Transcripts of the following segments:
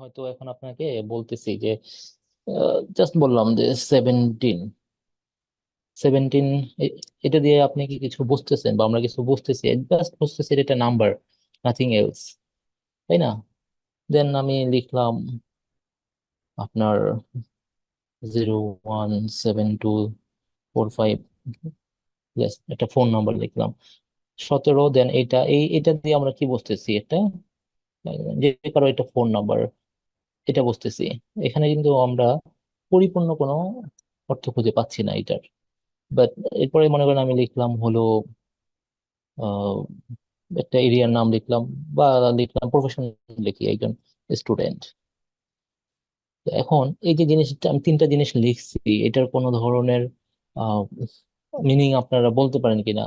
হয়তো এখন আপনাকে বলতেছি যে জাস্ট বললাম যে সেভেন্টিন সেভেন্টিন এটা দিয়ে আপনি কি কিছু বুঝতেছেন বা আমরা কিছু বুঝতেছি? জাস্ট বুঝতেছি এটা নাম্বার নাথিং এলস তাই না? দেন আমি লিখলাম আপনার zero one seven two four five একটা ফোন নাম্বার লিখলাম। সতেরো দেন এটা, এই, এটা দিয়ে আমরা কি বুঝতেছি? এটা যে কারও এটা ফোন নাম্বার এটা বুঝতেছি। এখানে কিন্তু আমরা পরিপূর্ণ কোনো অর্থ খুঁজে পাচ্ছি না এটার। বাট এরপরে মনে করেন আমি লিখলাম হলো একটা এরিয়ার নাম লিখলাম বা লিখলাম প্রফেশন লিখি একজন স্টুডেন্ট এখন এই যে জিনিসটা, আমি তিনটা জিনিস লিখছি, এটার কোনো ধরনের মিনিং আপনারা বলতে পারেন কিনা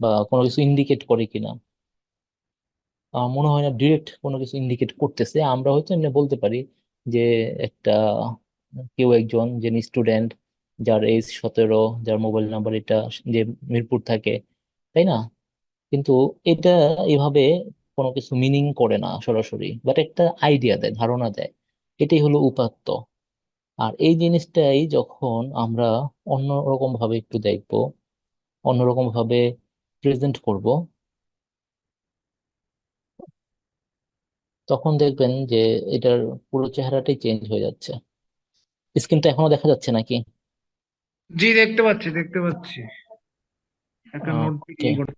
বা কোনো কিছু ইন্ডিকেট করে কিনা? মনে হয় না ডিরেক্ট কোনো কিছু ইন্ডিকেট করতেছে। আমরা হয়তো এমনি বলতে পারি যে একটা কেউ একজন যিনি স্টুডেন্ট যার এজ সতেরো, যার মোবাইল নাম্বার এটা যে মিরপুর থাকে, তাই না? কিন্তু এটা এভাবে কোনো কিছু মিনিং করে না সরাসরি বাট একটা আইডিয়া দেয়, ধারণা দেয়। এটাই হলো উপাত্ত। আর এই জিনিসটাই যখন আমরা অন্যরকম ভাবে একটু দেখব অন্যরকম ভাবে প্রেজেন্ট করব তখন দেখবেন যে এটার পুরো চেহারাটাই চেঞ্জ হয়ে যাচ্ছে। স্ক্রিনটা এখনও দেখা যাচ্ছে নাকি? জি দেখতে পাচ্ছি দেখতে পাচ্ছি। একটা নোট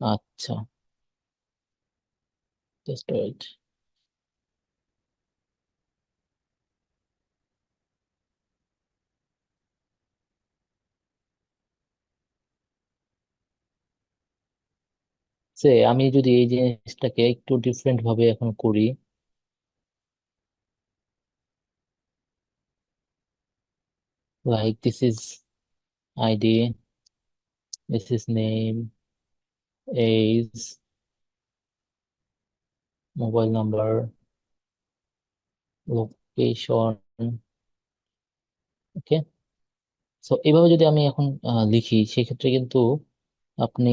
আচ্ছা। জাস্ট ওয়েট সে আমি যদি এই জিনিসটাকে একটু ডিফারেন্ট ভাবে এখন করি। Like this is ID, this is name, age, mobile number, location, okay so এইভাবে যদি আমি এখন লিখি সেক্ষেত্রে কিন্তু আপনি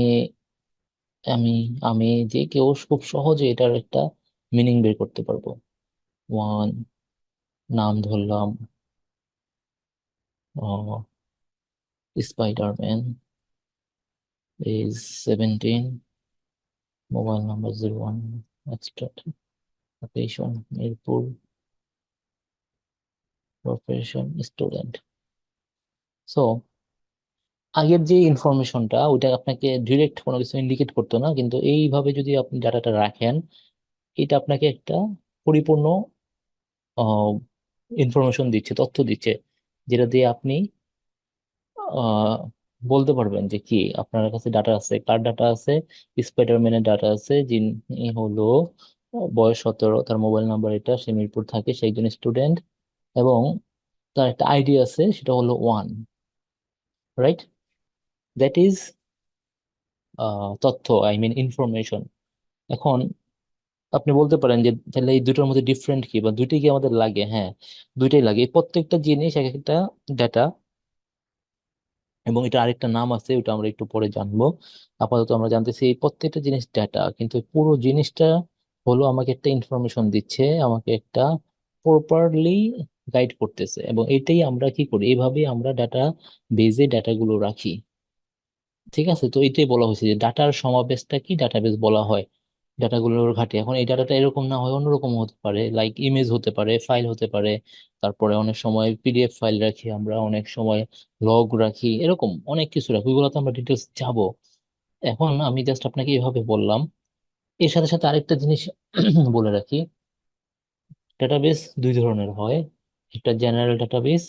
আমি আমি যে কেউ খুব সহজে এটার একটা মিনিং বের করতে পারব। ওয়ান নাম ধরলাম Spiderman age seventeen mobile number zero one extra location Mirpur profession student so আগের যে ইনফরমেশনটা ওইটা আপনাকে ডিরেক্ট কোনো কিছু ইন্ডিকেট করতো না, কিন্তু এইভাবে যদি আপনি ডাটাটা রাখেন, এটা আপনাকে একটা পরিপূর্ণ ইনফরমেশন দিচ্ছে, তথ্য দিচ্ছে, যেটা দিয়ে আপনি বলতে পারবেন যে কি আপনার কাছে ডাটা আছে, কার ডাটা আছে স্পাইডারম্যানের ডাটা আছে, যিনি হলো, বয়স সতেরো, তার মোবাইল নাম্বার এটা, সে মিরপুর থাকে, সে একজন স্টুডেন্ট এবং তার একটা আইডি আছে, সেটা হলো ওয়ান রাইট দ্যাট ইজ তথ্য আই মিন ইনফরমেশন এখন আপনি বলতে পারেন যে তাহলে এই দুটোর মধ্যে ডিফারেন্ট কি? বা দুইটাই কি আমাদের লাগে? হ্যাঁ দুইটাই লাগে। প্রত্যেকটা জিনিস এক একটা ডাটা এবং এটা আরেকটা নাম আছে, ওটা আমরা একটু পরে জানব। আপাতত আমরা জানতেছি এই প্রত্যেকটা জিনিস ডাটা কিন্তু পুরো জিনিসটা হলো আমাকে একটা ইনফরমেশন দিচ্ছে, আমাকে একটা প্রপারলি গাইড করতেছে। এবং এটাই আমরা কি করি? এইভাবে আমরা ডাটা বেজে ডাটাগুলো রাখি। ঠিক আছে? তো এটাই বলা হয়েছে যে ডাটার সমাবেশটা কি ডাটাবেস বলা হয়? ডাটাগুলোর ঘাটে। এখন এই ডাটাটা এরকম না হয় অন্যরকম হতে পারে। লাইক ইমেজ হতে পারে ফাইল হতে পারে। তারপরে অনেক সময় পিডিএফ ফাইল রাখি আমরা, অনেক সময় লগ রাখি, এরকম অনেক কিছু রাখি। ওইগুলোতে আমরা ডিটেলস যাব। এখন আমি জাস্ট আপনাকে এভাবে বললাম। এর সাথে সাথে আরেকটা জিনিস বলে রাখি। ডাটাবেস দুই ধরনের হয়। একটা জেনারেল ডাটাবেস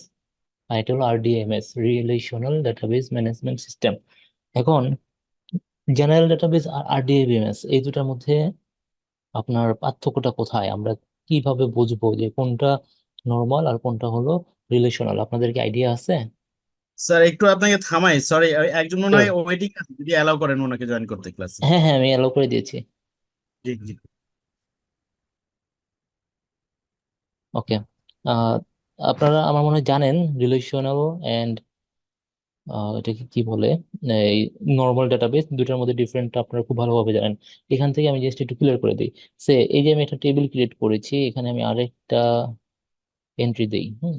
আর এটা হলো RDMS relational database management system এখন জেনারেল ডাটাবেস আর আরডিএমএস এই দুটার মধ্যে আপনার পার্থক্যটা কোথায়? আমরা কীভাবে বুঝব যে কোনটা নর্মাল আর কোনটা হলো রিলেশনাল আপনাদের কি আইডিয়া আছে? স্যার একটু আপনাকে থামাই সরি একজন মনে হয়. ওয়েটিং আছে যদি অ্যালাউ করেন ওনাকে জয়েন করতে ক্লাসে হ্যাঁ হ্যাঁ আমি অ্যালাউ করে দিয়েছি। জি জি। ওকে আপনারা আমার মনে হয় জানেন রিলেশনাল এন্ড আহ এটাকে কি বলে? এই নর্মাল ডাটাবেস দুটার মধ্যে ডিফারেন্ট আপনারা খুব ভালোভাবে জানেন। এখান থেকে আমি জাস্ট একটু ক্লিয়ার করে দিই। সে, এই যে আমি একটা টেবিল ক্রিয়েট করেছি, এখানে আমি আরেকটা এন্ট্রি দিই, হুম?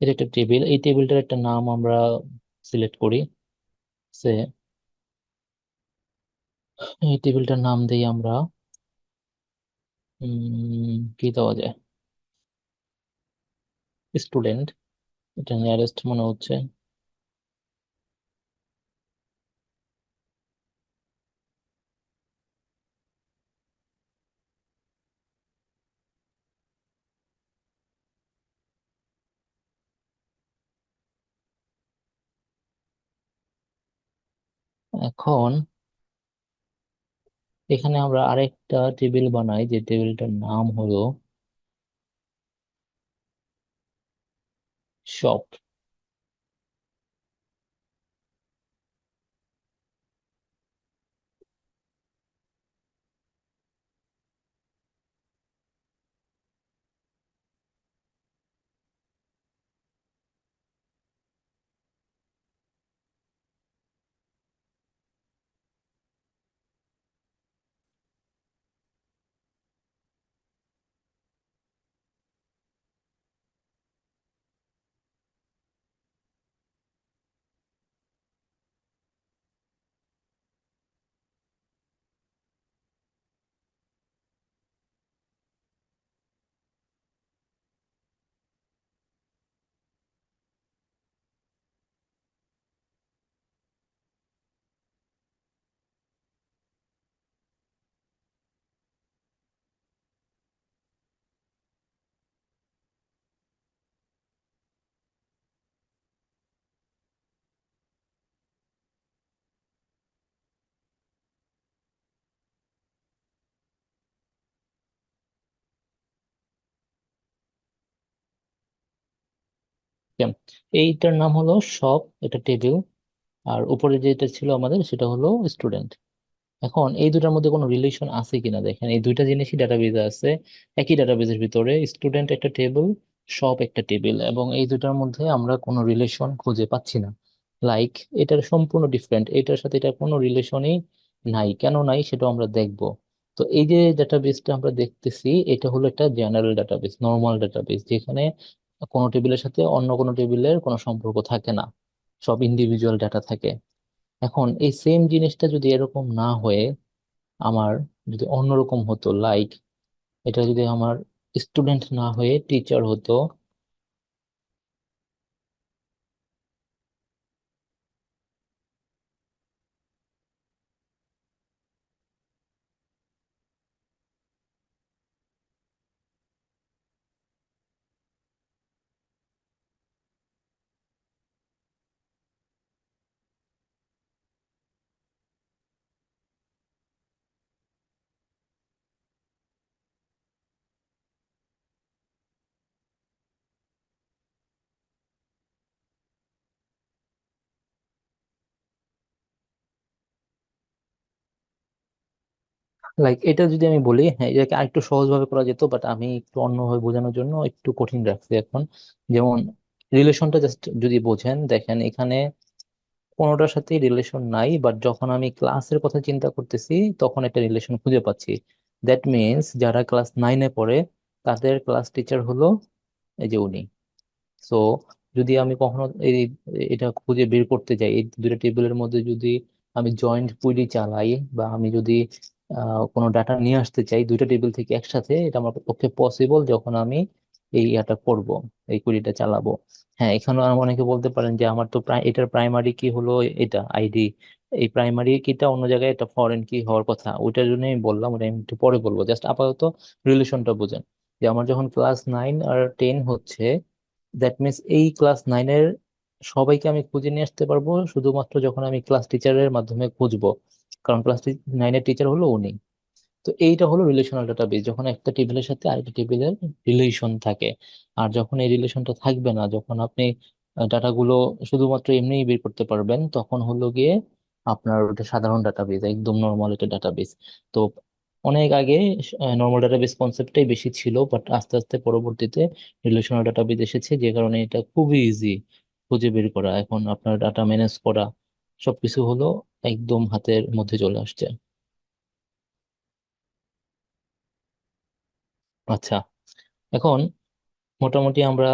এটা একটা টেবিল এই টেবিলটার একটা নাম আমরা সিলেক্ট করি। সে, এই টেবিলটার নাম দিই আমরা কি দেওয়া যায়? স্টুডেন্ট এটা নিয়ারেস্ট মনে হচ্ছে। এখন এখানে আমরা আরেকটা টেবিল বানাই যে টেবিলটার নাম হলো শপ এইটার নাম হলো শপ এটা টেবিল আর উপরে যেটা ছিল আমাদের সেটা হলো স্টুডেন্ট এখন এই দুটার মধ্যে কোনো রিলেশন আছে কিনা দেখেন, এই দুইটা জিনিসই ডাটাবেজে আছে, একই ডাটাবেজের ভিতরে স্টুডেন্ট একটা টেবিল শপ একটা টেবিল এবং এই দুটার মধ্যে আমরা কোনো রিলেশন খুঁজে পাচ্ছি না। লাইক এটার সম্পূর্ণ ডিফারেন্ট এটার সাথে এটা কোনো রিলেশনই নাই। কেন নাই সেটা আমরা দেখব। তো এই যে ডাটাবেসটা আমরা দেখতেছি, এটা হলো একটা জেনারেল ডাটাবেস নর্মাল ডাটাবেস যেখানে কোনো টেবিলের সাথে অন্য কোনো টেবিলের কোনো সম্পর্ক থাকে না। সব ইন্ডিভিজুয়াল ডাটা থাকে। এখন এই সেম জিনিসটা যদি এরকম না হয়ে, আমার যদি অন্যরকম হতো লাইক এটা যদি আমার স্টুডেন্ট না হয়ে টিচার হতো লাইক এটা যদি আমি বলি হ্যাঁ এটাকে আরেকটু সহজভাবে করা যেত বাট আমি একটু অন্যভাবে বোঝানোর জন্য একটু কঠিন রাখছি এখন। যেমন রিলেশনটা জাস্ট যদি বোঝেন, দেখেন এখানে কোনোটার সাথেই রিলেশন নাই বাট যখন আমি ক্লাসের কথা চিন্তা করতেছি, তখন একটা রিলেশন খুঁজে পাচ্ছি। দ্যাট মিনস যারা ক্লাস নাইনে পড়ে, তাদের ক্লাস টিচার হলো এই যে উনি। সো যদি আমি কখনো এই, এটা খুঁজে বের করতে যাই, এই দুটো টেবিলের মধ্যে যদি আমি জয়েন্ট কুইরি চালাই, বা আমি যদি কোনো ডাটা নিয়ে আসতে চাই দুইটা টেবিল থেকে একসাথে, এটা আমার পক্ষে পসিবল যখন আমি এই ইয়াটা করব, এই কুইরিটা চালাবো। হ্যাঁ এখানে অনেকে বলতে পারেন যে আমার তো এটার প্রাইমারি কি হলো, এটা আইডি এই প্রাইমারি কিটা, অন্য জায়গায় এটা ফরেন কি হওয়ার কথা, ওইটার জন্য আমি বললাম, ওটা আমি একটু পরে বলব। জাস্ট আপাতত রিলেশনটা বোঝেন, যে আমার যখন ক্লাস নাইন আর টেন হচ্ছে দ্যাট মিনস এই ক্লাস নাইনের সবাইকে আমি খুঁজে নিয়ে আসতে পারব, শুধুমাত্র যখন আমি ক্লাস টিচারের মাধ্যমে খুঁজবো। কারণ ক্লাস নাইনের টিচার হলো উনি। তো এইটা হলো রিলেশনাল ডাটাবেস যখন একটা টেবিলের সাথে আরেকটা টেবিলের রিলেশন থাকে। আর যখন এই রিলেশনটা থাকবে না, যখন আপনি ডাটাগুলো শুধুমাত্র এমনিই বের করতে পারবেন, তখন হলো গিয়ে আপনার ওটা সাধারণ ডাটাবেস একদম নর্মাল একটা ডাটাবেস তো অনেক আগে নর্মাল ডাটাবেস কনসেপ্টটাই বেশি ছিল বাট আস্তে আস্তে পরবর্তীতে রিলেশনাল ডাটাবেস এসেছে, যে কারণে এটা খুবই ইজি খুঁজে বের করা। এখন আপনার ডাটা ম্যানেজ করা, সবকিছু হলো একদম হাতের মধ্যে চলে আসছে। আচ্ছা এখন মোটামুটি আমরা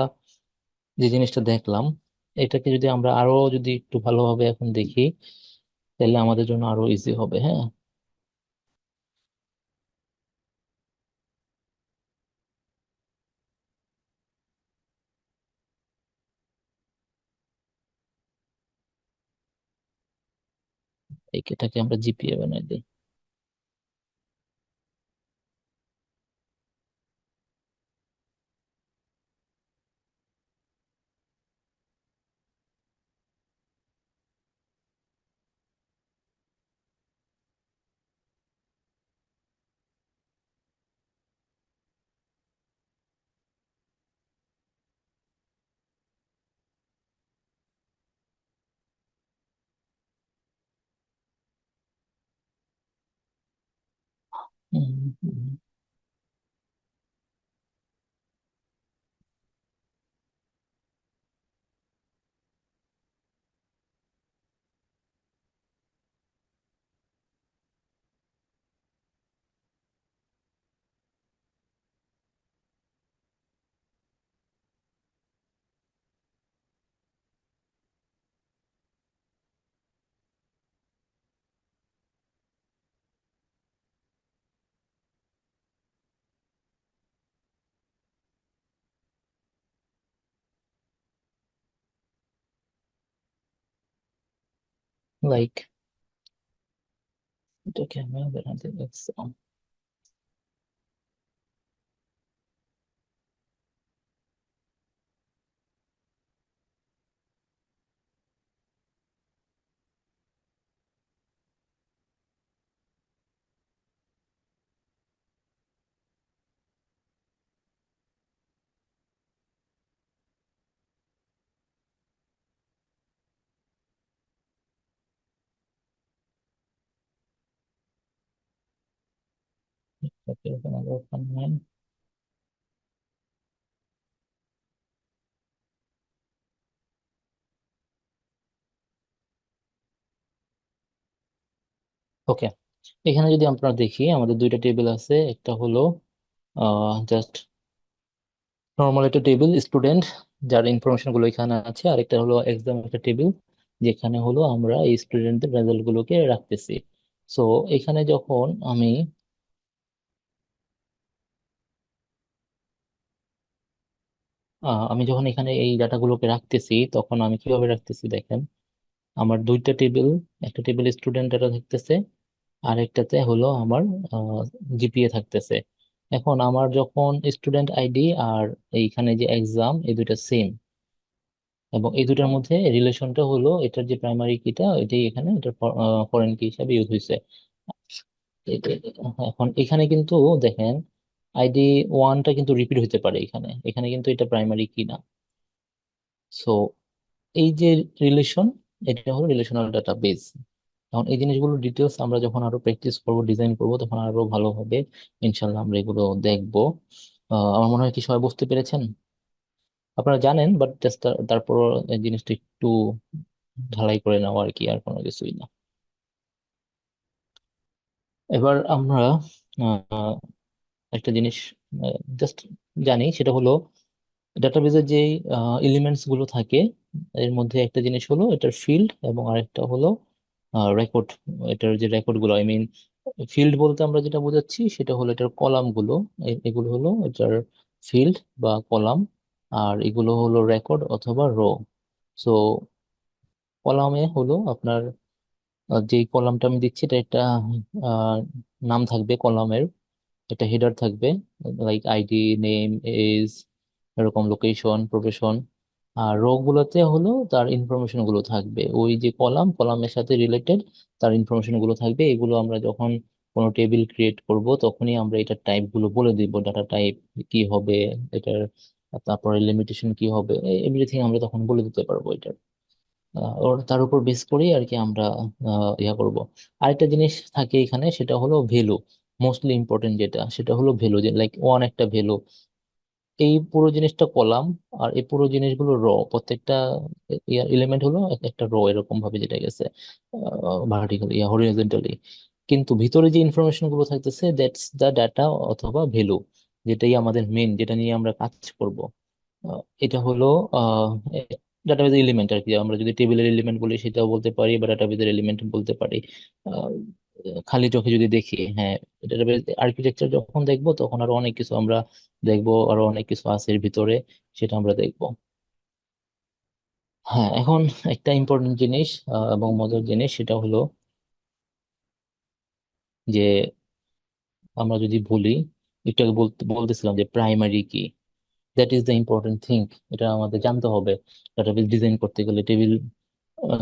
যে জিনিসটা দেখলাম, এটাকে যদি আমরা আরও যদি একটু ভালোভাবে এখন দেখি, তাহলে আমাদের জন্য আরও ইজি হবে হ্যাঁ? এটাকে আমরা জিপিএ বানাই দিই। Uhum. like I can't. I think it's um, আমরা বানাতে দেখছিলাম এটাকে বানাবো ওখানে ওকে এখানে যদি আমরা দেখি, আমাদের দুইটা টেবিল আছে। একটা হলো জাস্ট নর্মাল একটা টেবিল স্টুডেন্ট যার ইনফরমেশনগুলো এখানে আছে। আর একটা হলো এক্সাম একটা টেবিল যেখানে হলো আমরা এই স্টুডেন্টদের রেজাল্ট গুলোকে রাখতেছি। সো এখানে যখন আমি আমি যখন এখানে এই ডাটাগুলোকে রাখতেছি, তখন আমি কীভাবে রাখতেছি দেখেন? আমার দুইটা টেবিল, একটা টেবিল স্টুডেন্ট ডাটা থাকতেছে আর একটাতে হলো আমার জিপিএ থাকতেছে। এখন আমার যখন স্টুডেন্ট আইডি আর এইখানে যে এক্সাম, এই দুইটা সেম। এবং এই দুটার মধ্যে রিলেশনটা হলো এটার যে প্রাইমারি কিটা এটাই এখানে, এটার ফরেন কি হিসাবে ইউজ হয়েছে এখন এখানে কিন্তু দেখেন আইডি ওয়ানটা কিন্তু রিপিট হতে পারে এখানে। এখানে কিন্তু এটা প্রাইমারি কি না? সো এই যে রিলেশন এটা হলো রিলেশনাল ডাটাবেস এখন এই জিনিসগুলো ডিটেলস আমরা যখন আরও প্র্যাকটিস করব ডিজাইন করব, তখন আরও ভালো হবে ইনশাল্লাহ আমরা এগুলো দেখব। আমার মনে হয় কি সবাই বুঝতে পেরেছেন? আপনারা জানেন বাট জাস্ট তারপর জিনিসটা একটু ঢালাই করে নেওয়া আর কি, আর কোনো কিছুই না। এবার আমরা একটা জিনিস জাস্ট জানি, সেটা হলো ডাটাবেজের যে এলিমেন্টসগুলো থাকে, এর মধ্যে একটা জিনিস হলো এটার ফিল্ড এবং আরেকটা হলো রেকর্ড এটার যে রেকর্ডগুলো আই মিন ফিল্ড বলতে আমরা যেটা বোঝাচ্ছি, সেটা হলো এটার কলামগুলো এগুলো হলো এটার ফিল্ড বা কলাম আর এগুলো হলো রেকর্ড অথবা রো সো কলামে হলো আপনার যেই কলামটা আমি দিচ্ছি, এটা একটা নাম থাকবে কলামের একটা হেডার থাকবে লাইক আইডি নেম এজ এরকম লোকেশন প্রফেশন আর রো গুলোতে হলো তার ইনফরমেশনগুলো থাকবে। ওই যে কলাম, কলামের সাথে রিলেটেড তার ইনফরমেশনগুলো থাকবে। এগুলো আমরা যখন কোনো টেবিল ক্রিয়েট করব, তখনই আমরা এটার টাইপগুলো বলে দিব ডাটা টাইপ কি হবে, এটার তারপরে লিমিটেশন কি হবে এভরিথিং আমরা তখন বলে দিতে পারব এটার। ওর তার উপর বেস করেই আর কি আমরা ইয়া করব। আরেকটা জিনিস থাকে এখানে, সেটা হলো ভ্যালু মোস্টলি ইম্পর্টেন্ট যেটা, সেটা হলো ভ্যালু যে লাইক ওয়ান একটা ভ্যালু এই পুরো জিনিসটা কলাম আর এই পুরো জিনিসগুলো র প্রত্যেকটা ইয়ার এলিমেন্ট হলো একটা র এরকম ভাবে যেটা গেছে ভার্টিক্যালি ইয়া হরিজন্টালি কিন্তু ভিতরে যে ইনফরমেশনগুলো থাকতেছে দ্যাটস দ্য ডাটা অথবা ভ্যালু যেটাই আমাদের মেন যেটা নিয়ে আমরা কাজ করব। এটা হলো ডাটাবেজের এলিমেন্ট আর কি। আমরা যদি টেবিলের এলিমেন্ট বলি, সেটাও বলতে পারি বা ডাটাবেজের এলিমেন্ট বলতে পারি। খালি চোখে যদি দেখি হ্যাঁ ডাটাবেজ আর্কিটেকচার যখন দেখব, তখন আরও অনেক কিছু আমরা দেখব, আরও অনেক কিছু আছে এর ভিতরে সেটা আমরা দেখব। হ্যাঁ এখন একটা ইম্পর্টেন্ট জিনিস এবং মজার জিনিস সেটা হলো যে আমরা যদি বলি, একটু বলতে, বলতেছিলাম যে primary key? That is the important thing এটা আমাদের জানতে হবে। ডাটাবেস ডিজাইন করতে গেলে টেবিল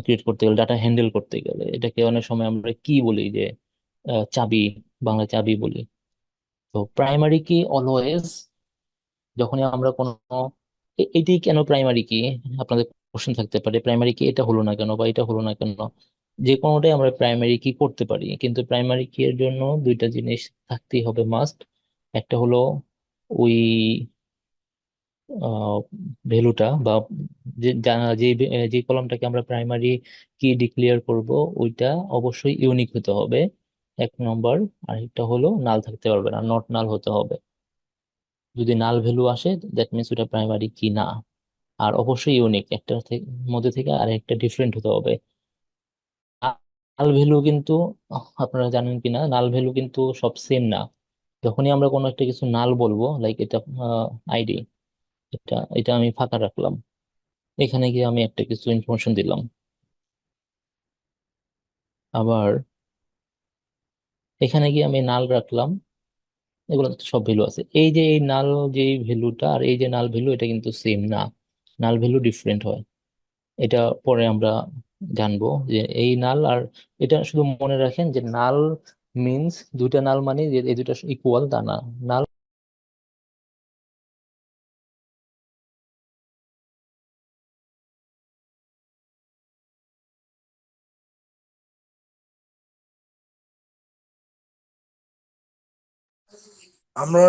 ক্রিয়েট করতে গেলে ডাটা হ্যান্ডেল করতে গেলে, এটাকে অনেক সময় আমরা কি বলি যে চাবি, বাংলা চাবি বলি। তো প্রাইমারি কি অলওয়েজ যখনই আমরা কোনো এটি কেন প্রাইমারি কি আপনাদের কোশ্চেন থাকতে পারে প্রাইমারি কি এটা হলো না কেন বা এটা হলো না কেন? যে কোনোটাই আমরা প্রাইমারি কি করতে পারি, কিন্তু প্রাইমারি কি এর জন্য দুইটা জিনিস থাকতেই হবে মাস্ট একটা হলো ওই ভ্যালুটা বা যে, যা- কলামটাকে আমরা প্রাইমারি কি ডিক্লেয়ার করব, ওইটা অবশ্যই ইউনিক হতে হবে। এক নম্বর আরেকটা হলো নাল থাকতে পারবে না নট নাল হতে হবে। যদি নাল ভ্যালু আসে দ্যাট মিনস ওটা প্রাইমারি কি না। আর অবশ্যই ইউনিক একটা মধ্যে থেকে আর একটা ডিফারেন্ট হতে হবে। নাল ভ্যালু কিন্তু, আপনারা জানেন কিনা নাল ভ্যালু কিন্তু সব সেম না। যখনই আমরা কোনো একটা কিছু নাল বলব লাইক এটা আইডি এটা এটা আমি ফাঁকা রাখলাম। এখানে গিয়ে আমি একটা কিছু ইনফরমেশন দিলাম। আবার এখানে গিয়ে আমি নাল রাখলাম। এগুলো সব ভ্যালু আছে। এই যে এই নাল যে ভ্যালুটা আর এই যে নাল ভ্যালু এটা কিন্তু সেম না। নাল ভ্যালু ডিফারেন্ট হয়। এটা পরে আমরা জানব যে এই নাল আর এটা শুধু মনে রাখেন যে নাল মিন্স দুইটা নাল মানে যে এই দুটা ইকুয়াল তা না। নাল আমরা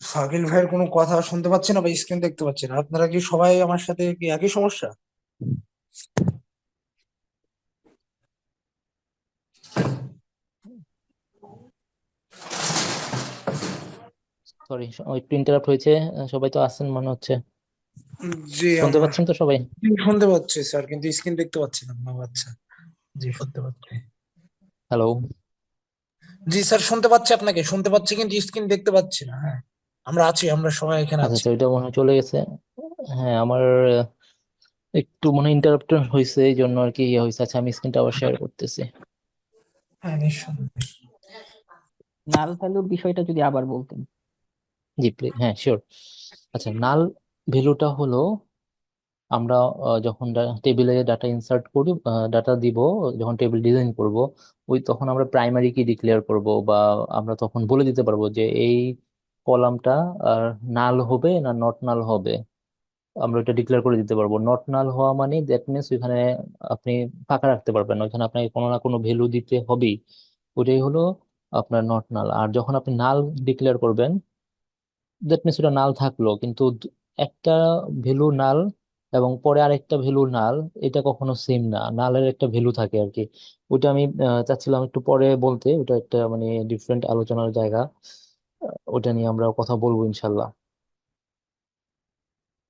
শাকিল ভাইয়ের কোনো কথা শুনতে পাচ্ছি না বা স্ক্রিন দেখতে পাচ্ছি না। আপনারা কি সবাই আমার সাথে কি একই সমস্যা? সরি একটু ইন্টারাপ্ট হয়েছে সবাই তো আছেন মনে হচ্ছে। জি শুনতে পাচ্ছেন তো সবাই? শুনতে পাচ্ছি স্যার কিন্তু স্ক্রিন দেখতে পাচ্ছি না। আচ্ছা জি শুনতে পাচ্ছি। হ্যালো জি স্যার শুনতে পাচ্ছি আপনাকে। শুনতে পাচ্ছি কিন্তু স্ক্রিন দেখতে পাচ্ছি না। হ্যাঁ আমরা আছি আমরা সবাই এখানে আচ্ছা আছি। আচ্ছা ওইটা মনে হয় চলে গেছে। হ্যাঁ আমার একটু মনে হয় ইন্টারাপ্ট হয়েছে এই জন্য আর কি ইয়ে হয়েছে আচ্ছা আমি স্ক্রিনটা আবার শেয়ার করতেছি। হ্যাঁ নিঃসন্দেহে নাল ভ্যালুর বিষয়টা যদি আবার বলতেন। জি প্লিজ হ্যাঁ শিওর আচ্ছা নাল ভ্যালুটা হলো আমরা যখন টেবিলে ডাটা ইনসার্ট করি ডাটা দিব, যখন টেবিল ডিজাইন করব, ওই তখন আমরা প্রাইমারি কি ডিক্লেয়ার করব বা আমরা তখন বলে দিতে পারব যে এই কলামটা নাল হবে না নট নাল হবে। আমরা এটা ডিক্লেয়ার করে দিতে পারব। নট নাল হওয়া মানে দ্যাট মিনস ওইখানে আপনি ফাঁকা রাখতে পারবেন ওইখানে আপনাকে কোনো না কোনো ভ্যালু দিতে হবেই। ওইটাই হলো আপনার নট নাল আর যখন আপনি নাল ডিক্লেয়ার করবেন দ্যাট মিনস ওটা নাল থাকল, কিন্তু একটা ভ্যালু নাল এবং পরে আরেকটা ভ্যালু নাল এটা কখনো সেম না। নালের একটা ভ্যালু থাকে আর কি ওইটা আমি চাচ্ছিলাম একটু পরে বলতে ওটা একটা মানে ডিফারেন্ট আলোচনার জায়গা। ওটা নিয়ে আমরা কথা বলব ইনশাল্লাহ।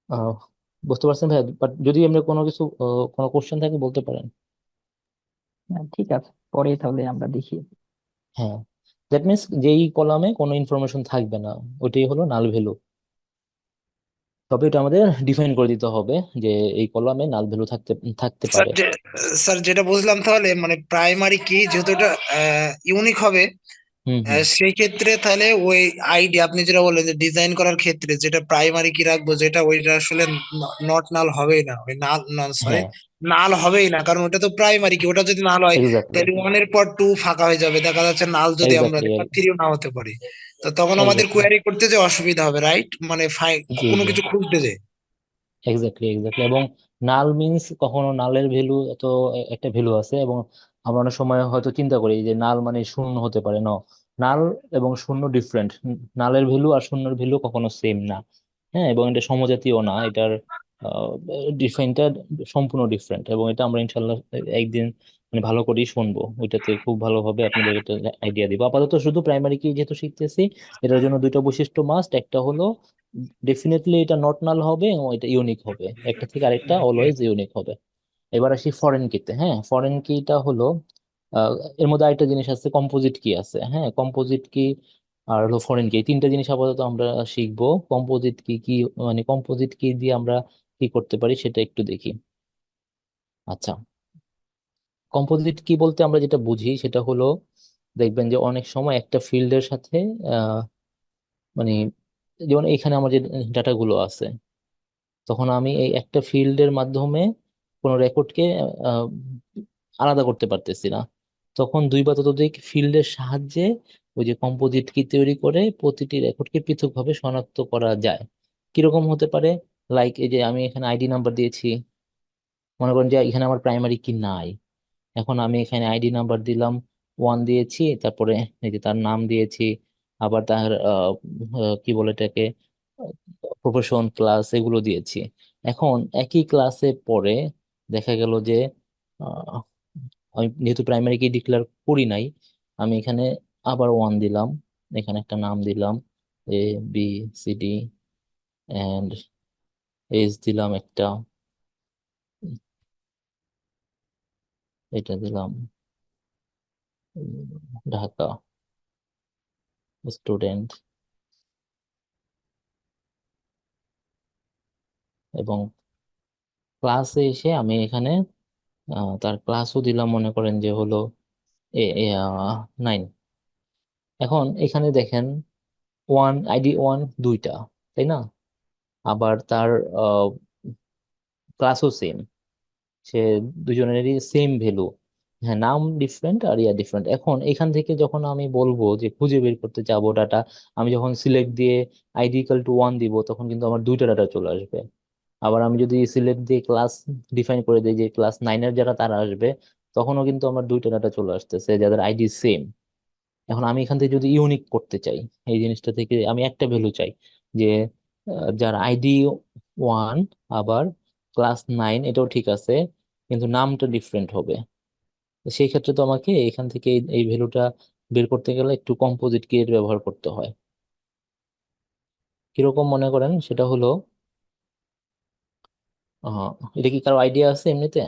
আহ, বুঝতে পারছেন ভাই বাট যদি আমরা কোনো কিছু কোনো কোশ্চেন থাকে বলতে পারেন। হ্যাঁ, ঠিক আছে। পরে তাহলে আমরা দেখি। হ্যাঁ। দ্যাট মিনস যেই কলামে কোনো ইনফরমেশন থাকবে না ওইটাই হলো নাল ভ্যালু। তবে এটা আমাদের ডিফাইন করে দিতে হবে যে এই কলামে নাল ভ্যালু থাকতে থাকতে পারে। স্যার যেটা বুঝলাম তাহলে মানে প্রাইমারি কি? যেহেতু এটা ইউনিক হবে সেই ক্ষেত্রে তাহলে ওই আইডি আপনি যেটা বললেন যে ডিজাইন করার ক্ষেত্রে যেটা প্রাইমারি কি রাখব? যেটা ওইটা আসলে নট নাল হবেই না ওই নাল সরি হ্যাঁ। নাল হবেই না কারণ ওটা তো প্রাইমারি কি ওটা যদি নাল হয় তাহলে ওয়ানের পর টু ফাঁকা হয়ে যাবে দেখা যাচ্ছে নাল যদি আমরা থ্রিও না হতে পারি। তো তখন আমাদের কোয়ারি করতে যে অসুবিধা হবে রাইট মানে কোনো কিছু খুঁজতে যে। এক্স্যাক্টলি এক্স্যাক্টলি এবং নাল মিন্স কখনো নালের ভ্যালু তো এ- একটা ভ্যালু আছে এবং আমরা অনেক সময় হয়তো চিন্তা করি যে নাল মানে শূন্য হতে পারে না নাল এবং শূন্য ডিফারেন্ট নালের ভ্যালু আর শূন্যের ভ্যালু কখনো সেম না। হ্যাঁ এবং এটা সমজাতীয় না এটার ডিফাইনটা সম্পূর্ণ ডিফারেন্ট এবং এটা আমরা ইনশাল্লাহ একদিন মানে ভালো করেই শুনব। ওইটাতে খুব ভালোভাবে আপনাদের এটা আইডিয়া দিব। আপাতত শুধু প্রাইমারি কি যেহেতু শিখতেছি এটার জন্য দুইটা বৈশিষ্ট্য মাস্ট একটা হলো ডেফিনেটলি এটা নট নাল হবে এবং এটা ইউনিক হবে। একটা থেকে আরেকটা অলওয়েজ ইউনিক হবে। এবার আসি ফরেন কিতে হ্যাঁ? ফরেন কিটা হলো আহ, এর মধ্যে আরেকটা জিনিস আছে কম্পোজিট কি আছে হ্যাঁ? কম্পোজিট কি আর হলো ফরেন কি তিনটা জিনিস আপাতত আমরা শিখব। কম্পোজিট কি কি মানে কম্পোজিট কি দিয়ে আমরা কি করতে পারি সেটা একটু দেখি। আচ্ছা। কম্পোজিট কি বলতে আমরা যেটা বুঝি সেটা হলো, দেখবেন যে অনেক সময় একটা ফিল্ডের সাথে মানে যেমন এখানে আমার যে ডাটাগুলো আছে, তখন আমি এই একটা ফিল্ডের মাধ্যমে কোনো রেকর্ডকে আলাদা করতে পারতেছি না। তখন দুই বা ততোধিক ফিল্ডের সাহায্যে ওই যে কম্পোজিট কি তৈরি করে প্রতিটি রেকর্ডকে পৃথকভাবে শনাক্ত করা যায়। কীরকম হতে পারে? লাইক এই যে আমি এখানে আইডি নাম্বার দিয়েছি। মনে করেন যে এখানে আমার প্রাইমারি কি নাই। এখন আমি এখানে আইডি নাম্বার দিলাম ওয়ান দিয়েছি, তারপরে এই যে তার নাম দিয়েছি, আবার তার কি বলে এটাকে প্রফেশন ক্লাস এগুলো দিয়েছি। এখন একই ক্লাসে পরে দেখা গেল যে আমি যেহেতু প্রাইমারি কি ডিক্লেয়ার করি নাই, আমি এখানে আবার ওয়ান দিলাম, এখানে একটা নাম দিলাম A B C D and age দিলাম একটা। এটা দিলাম। ঢাকা। স্টুডেন্ট এবং ক্লাসে এসে আমি এখানে তার ক্লাসও দিলাম মনে করেন যে হলো এ নাইন এখন এখানে দেখেন ওয়ান আইডি ওয়ান দুইটা, তাই না? আবার তার ক্লাসও সেম সে দুজনেরই সেম ভ্যালু হ্যাঁ নাম ডিফারেন্ট আর ইয়া ডিফারেন্ট এখন এখান থেকে যখন আমি বলব যে খুঁজে বের করতে যাব ডাটা আমি যখন সিলেক্ট দিয়ে আইডি ইকাল টু ওয়ান দিব, তখন কিন্তু আমার দুইটা ডাটা চলে আসবে। আবার আমি যদি সিলেক্ট দিয়ে ক্লাস ডিফাইন করে দিই যে ক্লাস নাইনের যারা তারা আসবে, তখনও কিন্তু আমার দুইটা ডাটা চলে আসতেছে, যাদের আইডি সেম এখন আমি এখান থেকে যদি ইউনিক করতে চাই, এই জিনিসটা থেকে আমি একটা ভ্যালু চাই যে যার আইডি ওয়ান আবার ক্লাস নাইন এটাও ঠিক আছে কিন্তু নামটা ডিফারেন্ট হবে। সেই ক্ষেত্রে তো আমাকে এখান থেকে এই ভ্যালুটা বের করতে গেলে একটু কম্পোজিট কি এর ব্যবহার করতে হয়। কীরকম মনে করেন? সেটা হলো এটা কি কারও আইডিয়া আছে এমনিতে?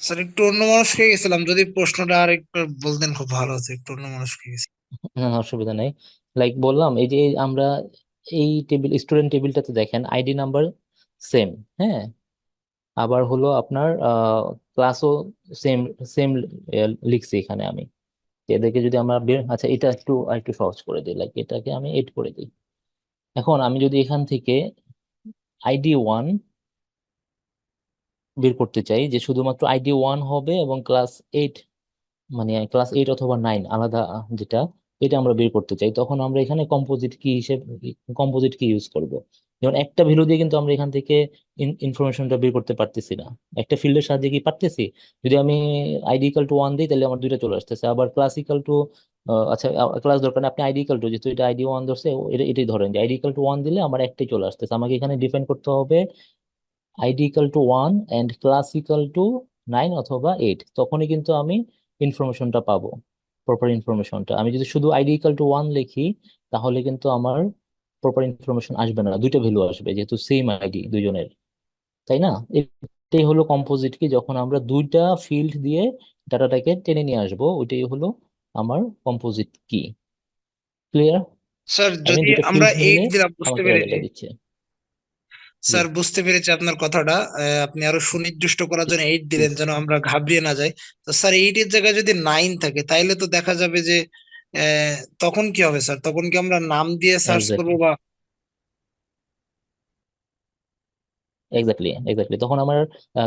স্যার একটু অন্যমনস্ক হয়ে গেছিলাম যদি প্রশ্নটা আর একটু বলতেন খুব ভালো হতো একটু অন্যমনস্ক হয়ে গেছি। না, অসুবিধা নেই। লাইক বললাম, এই যে আমরা এই টেবিল স্টুডেন্ট টেবিলটাতে দেখেন আইডি নাম্বার সেম হ্যাঁ? আবার হলো আপনার ক্লাসও সেম সেম লিখছি এখানে আমি। এদেরকে যদি আমরা বের আচ্ছা এটা একটু একটু সহজ করে দিই। লাইক এটাকে আমি এড করে দিই। এখন আমি যদি এখান থেকে আইডি ওয়ান বের করতে চাই, যে শুধুমাত্র আইডি ওয়ান হবে এবং ক্লাস এইট মানে ক্লাস এইট অথবা নাইন আলাদা যেটা এটা আমরা বের করতে চাই, তখন আমরা এখানে কম্পোজিট কি হিসেবে কম্পোজিট কি ইউজ করব। যেমন একটা ভ্যালু দিয়ে কিন্তু আমরা এখান থেকে ইনফরমেশনটা বের করতে পারতেছি না। একটা ফিল্ডের সাহায্যে কি পারতেছি? যদি আমি আইডি ইকাল টু ওয়ান দিই, তাহলে আমার দুইটা চলে আসতেছে। আবার ক্লাস ইকাল টু আচ্ছা ক্লাস দরকার নেই আপনি আইডি ইকাল টু যেহেতু এটা আইডি ওয়ান ধরছে এটা, এটাই ধরেন যে আইডি ইকাল টু ওয়ান দিলে আমার একটাই চলে আসতেছে। আমাকে এখানে ডিফাইন করতে হবে ID equal to one and class equal to nine অথবা এইট তখনই কিন্তু আমি ইনফরমেশনটা পাবো। প্রপার ইনফরমেশনটা আমি যদি শুধু আইডি ইকাল টু ওয়ান লিখি তাহলে কিন্তু আমার প্রপার ইনফরমেশন আসবে না। দুইটা ভ্যালু আসবে যেহেতু সেম আইডি দুইজনের। তাই না? এটাই হলো কম্পোজিট কি যখন আমরা দুইটা ফিল্ড দিয়ে ডাটাটাকে টেনে নিয়ে আসব ওইটাই হলো আমার কম্পোজিট কি। ক্লিয়ার স্যার যদি আমরা এইট দিলাম বুঝতে পেরেছি। স্যার বুঝতে পেরেছি আপনার কথাটা। আপনি আরও সুনির্দিষ্ট করার জন্য এইট দিলেন যেন আমরা ঘাবড়িয়ে না যাই। তো স্যার এইট এর জায়গায় যদি নাইন থাকে তাইলে তো দেখা যাবে যে তখন কি হবে স্যার? তখন কি আমরা নাম দিয়ে সার্চ করব বা এক্স্যাক্টলি এক্স্যাক্টলি তখন আমার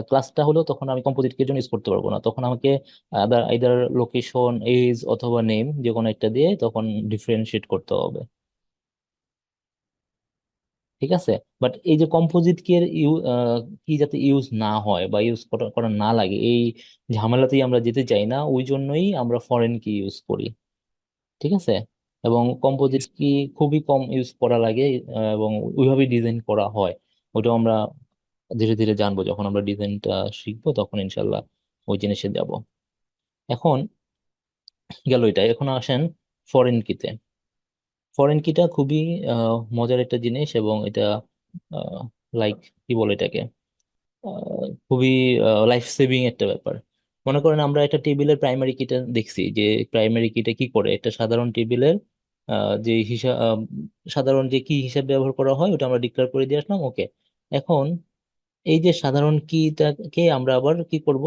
ক্লাসটা হলো তখন আমি কম্পোজিট জন্য ইউজ করতে পারব না। তখন আমাকে আদার আইদার লোকেশন এজ অথবা নেম যে কোনো একটা দিয়ে তখন ডিফারেন্সিয়েট করতে হবে। ঠিক আছে? বাট এই যে কম্পোজিট কি কি যাতে ইউজ না হয় বা ইউজ করা না লাগে, এই ঝামেলাতেই আমরা যেতে চাই না, ওই জন্যই আমরা ফরেন কি ইউজ করি। ঠিক আছে? এবং কম্পোজিট কি খুবই কম ইউজ করা লাগে এবং ওইভাবেই ডিজাইন করা হয়। ওইটাও আমরা ধীরে ধীরে জানব, যখন আমরা ডিজাইনটা শিখব, তখন ইনশাল্লাহ ওই জিনিসে যাব। এখন গেল এটা এখন আসেন ফরেন কিতে ফরেন কিটা খুবই মজার একটা জিনিস এবং এটা লাইক কি বলে এটাকে? খুবই লাইফ সেভিং একটা ব্যাপার। মনে করেন আমরা একটা টেবিলের প্রাইমারি কিটা দেখছি যে প্রাইমারি কিটা কি করে? একটা সাধারণ টেবিলের যে হিসাব সাধারণ যে কি হিসাব ব্যবহার করা হয় ওটা আমরা ডিক্লেয়ার করে দিয়ে আসলাম ওকে এখন এই যে সাধারণ কিটাকে আমরা আবার কি করব?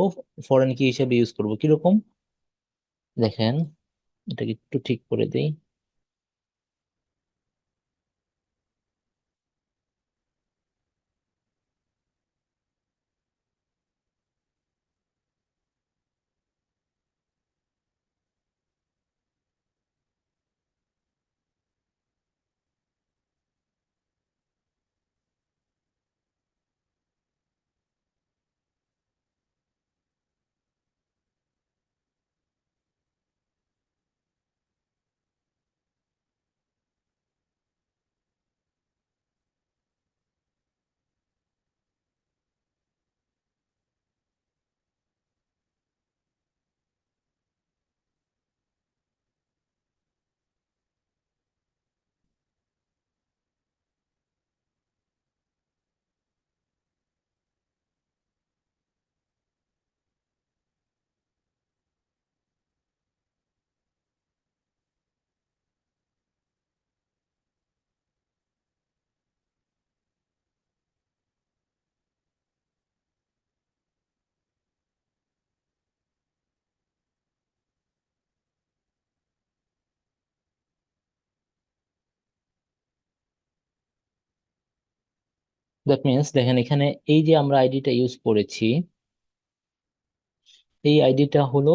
ফরেন কি হিসাবে ইউজ করব। কীরকম? দেখেন, এটাকে একটু ঠিক করে দিই। দ্যাট মিনস দেখেন এখানে এই যে আমরা আইডিটা ইউজ করেছি, এই আইডিটা হলো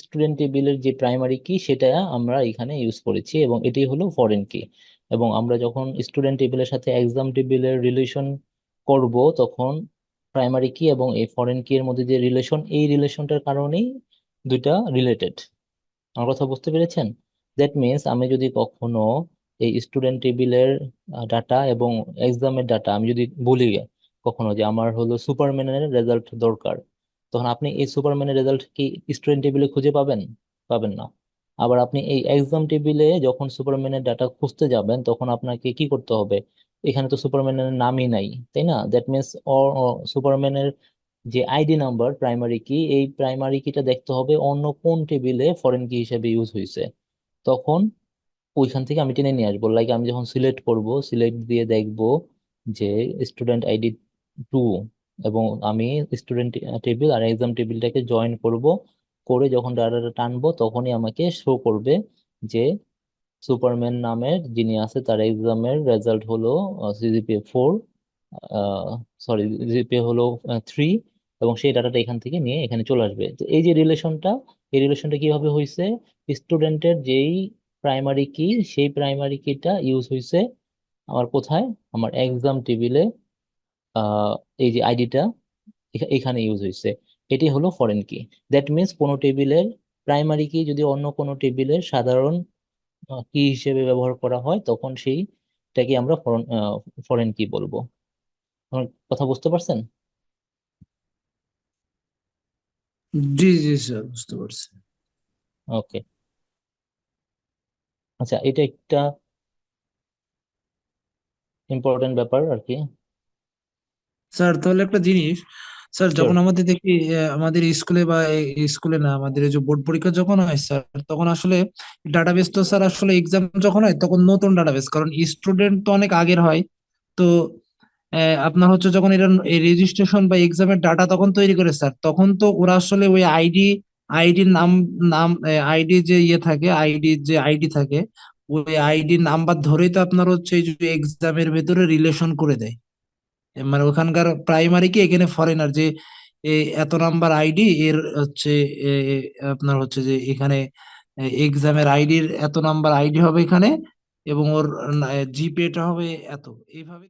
স্টুডেন্ট টেবিলের যে প্রাইমারি কি সেটা আমরা এখানে ইউজ করেছি এবং এটাই হলো ফরেন কি এবং আমরা যখন স্টুডেন্ট টেবিলের সাথে এক্সাম টেবিলের রিলেশন করব তখন প্রাইমারি কি এবং এই ফরেন কি এর মধ্যে যে রিলেশন এই রিলেশনটার কারণেই দুইটা রিলেটেড আমার কথা বুঝতে পেরেছেন? দ্যাট মিনস আমি যদি কখনো এই স্টুডেন্ট টেবিলের ডাটা এবং এক্সামের ডাটা আমি যদি বলি কখনো যে আমার হলো সুপারম্যানের রেজাল্ট দরকার, তখন আপনি এই সুপারম্যানের রেজাল্ট কি স্টুডেন্ট টেবিলে খুঁজে পাবেন? পাবেন না। আবার আপনি এই এক্সাম টেবিলে যখন সুপারম্যানের ডাটা খুঁজতে যাবেন, তখন আপনাকে কি করতে হবে? এখানে তো সুপারম্যানের নামই নাই, তাই না? দ্যাট মিনস সুপারম্যানের যে আইডি নাম্বার প্রাইমারি কি এই প্রাইমারি কিটা দেখতে হবে অন্য কোন টেবিলে ফরেন কি হিসেবে ইউজ হয়েছে তখন ওইখান থেকে আমি টেনে নিয়ে আসব। লাইক আমি যখন সিলেক্ট করব সিলেক্ট দিয়ে দেখব যে স্টুডেন্ট আইডি টু এবং আমি স্টুডেন্ট টেবিল আর এক্সাম টেবিলটাকে জয়েন করব, করে যখন ডাটাটা টানবো, তখনই আমাকে শো করবে যে সুপারম্যান নামের যিনি আছে, তার এক্সামের রেজাল্ট হলো সিজিপিএ ফোর সরি জিপিএ হলো থ্রি এবং সেই ডাটাটা এখান থেকে নিয়ে এখানে চলে আসবে। তো এই যে রিলেশনটা এই রিলেশনটা কীভাবে হয়েছে স্টুডেন্টের যেই প্রাইমারি কি সেই প্রাইমারি কিটা ইউজ হয়েছে আমার কোথায়? আমার এক্সাম টেবিলে এই যে আইডিটা এখানে ইউজ হয়েছে এটি হলো ফরেন কি দ্যাট মিনস কোনো টেবিলের প্রাইমারি কি যদি অন্য কোনো টেবিলের সাধারণ কি হিসেবে ব্যবহার করা হয় তখন সেইটাকে আমরা ফরেন ফরেন কি বলব। আমার কথা বুঝতে পারছেন? জি জি স্যার বুঝতে পারছি। ওকে আচ্ছা এটা একটা ইম্পর্টেন্ট ব্যাপার আর কি। স্যার তাহলে একটা জিনিস স্যার যখন আমাদের দেখি আমাদের স্কুলে বা স্কুলে না আমাদের এই যে বোর্ড পরীক্ষা যখন হয় স্যার তখন আসলে ডাটাবেস তো স্যার আসলে এক্সাম যখন হয় তখন নতুন ডাটাবেস কারণ স্টুডেন্ট তো অনেক আগের হয়। তো আপনার হচ্ছে যখন এটা রেজিস্ট্রেশন বা এক্সামের ডাটা তখন তৈরি করে স্যার তখন তো ওরা আসলে ওই আইডি আইডির নাম নাম আইডি যে ইয়ে থাকে, আইডি যে আইডি থাকে, ওই আইডি নাম্বার ধরেই তো আপনার হচ্ছে এই যে এক্সামের ভেতরে রিলেশন করে দেয়। মানে ওখানকার প্রাইমারি কি? এখানে ফরেনার যে এত নাম্বার আইডি, এর হচ্ছে আপনার হচ্ছে যে এখানে এক্সামের আইডির এত নাম্বার আইডি হবে এখানে, এবং ওর জিপেটা হবে এত। এইভাবে